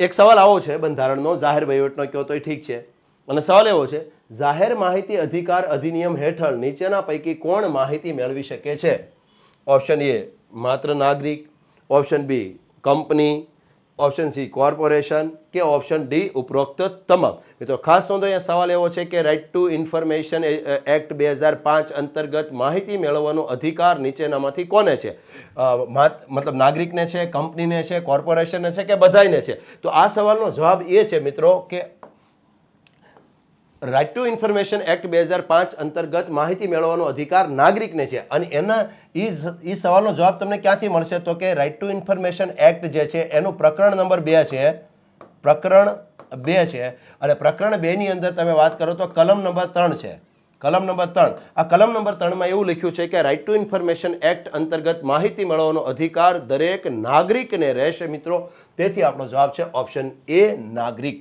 એક સવાલ આવો છે બંધારણનો, જાહેર વહીવટનો કહો એ ઠીક છે? અને સવાલ એવો છે, જાહેર માહિતી અધિકાર અધિનિયમ હેઠળ નીચેના પૈકી કોણ માહિતી મેળવી શકે છે? ઓપ્શન એ માત્ર નાગરિક option B company option C corporation કે ઓપ્શન ડી ઉપરોક્ત તમામ. મિત્રો, ખાસ નોંધો, અહીંયા સવાલ એવો છે કે રાઇટ ટુ ઇન્ફોર્મેશન એક્ટ બે હજાર પાંચ અંતર્ગત માહિતી મેળવવાનો અધિકાર નીચેનામાંથી કોને છે? મતલબ નાગરિકને છે, કંપનીને છે, કોર્પોરેશનને છે કે બધાયને છે? તો આ સવાલનો જવાબ એ છે, મિત્રો, કે રાઇટ ટુ ઇન્ફોર્મેશન એક્ટ બે હજાર પાંચ અંતર્ગત માહિતી મેળવવાનો અધિકાર નાગરિકને છે. અને એના એ સવાલનો જવાબ તમને ક્યાંથી મળશે? તો કે રાઇટ ટુ ઇન્ફોર્મેશન એક્ટ જે છે, એનું પ્રકરણ નંબર બે છે. પ્રકરણ બે છે. અને પ્રકરણ બેની અંદર તમે વાત કરો તો કલમ નંબર ત્રણ છે. કલમ નંબર ત્રણ. આ કલમ નંબર ત્રણમાં એવું લખ્યું છે કે રાઇટ ટુ ઇન્ફોર્મેશન એક્ટ અંતર્ગત માહિતી મેળવવાનો અધિકાર દરેક નાગરિકને રહેશે મિત્રો. તેથી આપણો જવાબ છે ઓપ્શન એ, નાગરિક.